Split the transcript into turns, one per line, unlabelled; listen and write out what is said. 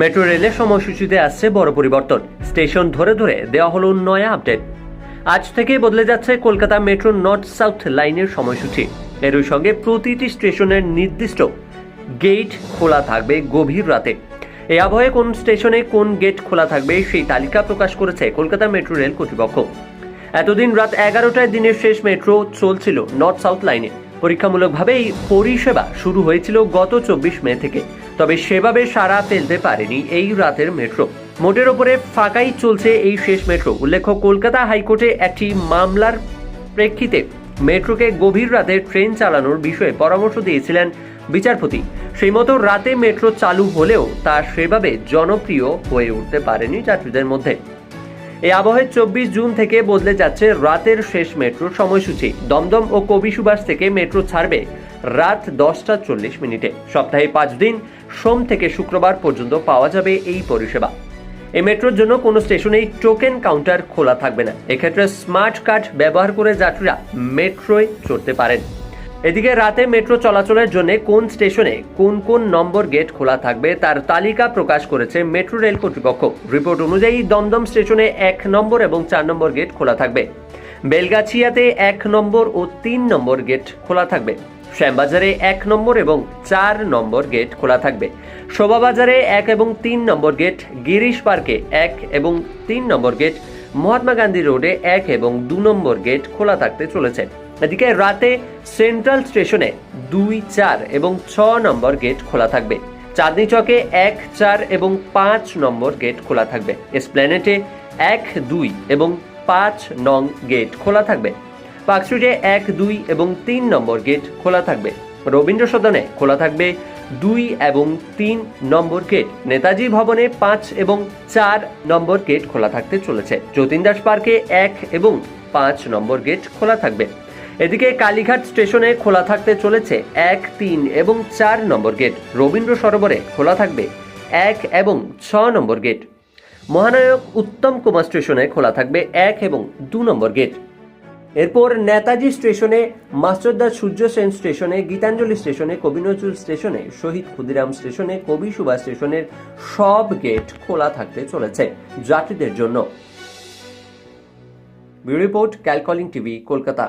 Metro রেলের সময়সূচিতে আসছে বড় পরিবর্তন। স্টেশন ধরে ধরে দেওয়া হলো নয়া আপডেট। আজ থেকে বদলে যাচ্ছে কলকাতা মেট্রো নর্থ সাউথ লাইনের সময়সূচি। এরই সঙ্গে প্রতিটি স্টেশনের নির্দিষ্ট গেট খোলা থাকবে গভীর রাতে। এই আবহে কোন স্টেশনে কোন গেট খোলা থাকবে সেই তালিকা প্রকাশ করেছে কলকাতা মেট্রো রেল কর্তৃপক্ষ। এতদিন রাত এগারোটায় দিনের শেষ মেট্রো চলছিল নর্থ সাউথ লাইনে। পরীক্ষামূলকভাবে এই পরিষেবা শুরু হয়েছিল গত চব্বিশ মে থেকে। তবে সেভাবে সারা ফেলতে পারেনি এই রাতের মেট্রো। মোটের ওপরে ফাঁকাই চলছে এই শেষ মেট্রো। উল্লেখ্য, কলকাতা হাইকোর্টে একটি মামলার প্রেক্ষিতে মেট্রোকে গভীর রাতে ট্রেন চালানোর বিষয়ে পরামর্শ দিয়েছিলেন বিচারপতি। সেই মতো রাতে মেট্রো চালু হলেও তা সেভাবে জনপ্রিয় হয়ে উঠতে পারেনি যাত্রীদের মধ্যে। এই আবহে চব্বিশ জুন থেকে বদলে যাচ্ছে রাতের শেষ মেট্রোর সময়সূচি। দমদম ও কবি সুভাষ থেকে মেট্রো ছাড়বে রাত দশটা চল্লিশ মিনিটে। সপ্তাহে পাঁচ দিন, সোম থেকে শুক্রবার পর্যন্ত পাওয়া যাবে এই পরিষেবা। এই মেট্রোর জন্য কোনো স্টেশনেই টোকেন কাউন্টার খোলা থাকবে না। এক্ষেত্রে স্মার্ট কার্ড ব্যবহার করে যাত্রীরা মেট্রোয় চড়তে পারেন। এদিকে রাতে মেট্রো চলাচলের জন্য কোন স্টেশনে কোন কোন নম্বর গেট খোলা থাকবে তার তালিকা প্রকাশ করেছে মেট্রো রেল কর্তৃপক্ষ রিপোর্ট অনুযায়ী দমদম স্টেশনে এক নম্বর এবং চার নম্বর গেট খোলা থাকবে। বেলগাছিয়াতে এক নম্বর ও তিন নম্বর গেট খোলা থাকবে। শ্যামবাজারে এক নম্বর এবং চার নম্বর গেট খোলা থাকবে। শোভাবাজারে এক এবং তিন নম্বর গেট, গিরিশ পার্কে এক এবং তিন নম্বর গেট, মহাত্মা গান্ধী রোডে এক এবং দু নম্বর গেট খোলা থাকতে চলেছে। এদিকে রাতে সেন্ট্রাল স্টেশনে দুই চার এবং ছ নম্বর গেট খোলা থাকবে। চাঁদনি চকে এক চার এবং পাঁচ নম্বর গেট খোলা থাকবে। এসপ্ল্যানেটে এক, দুই এবং পাঁচ নং গেট খোলা থাকবে। পার্ক স্ট্রিটে এক, দুই এবং তিন নম্বর গেট খোলা থাকবে। রবীন্দ্র সদনে খোলা থাকবে দুই এবং তিন নম্বর গেট। নেতাজি ভবনে পাঁচ এবং চার নম্বর গেট খোলা থাকতে চলেছে। যতীন দাস পার্কে এক এবং পাঁচ নম্বর গেট খোলা থাকবে। এদিকে কালীঘাট স্টেশনে খোলা থাকতে চলেছে এক, তিন এবং চার নম্বর গেট। রবীন্দ্র সরোবরে খোলা থাকবে এক এবং ছ নম্বর গেট। মহানায়ক উত্তম কুমার স্টেশনে খোলা থাকবে এক এবং দু নম্বর গেট। এরপর নেতাজি স্টেশনে, মাস্টারদা সূর্য সেন স্টেশনে, গীতাঞ্জলি স্টেশনে, কবি নজরুল স্টেশনে, শহীদ ক্ষুদিরাম স্টেশনে, কবি সুভাষ স্টেশনের সব গেট খোলা থাকতে চলেছে যাত্রীদের জন্য। রিপোর্ট ক্যালকলিং টিভি, কলকাতা।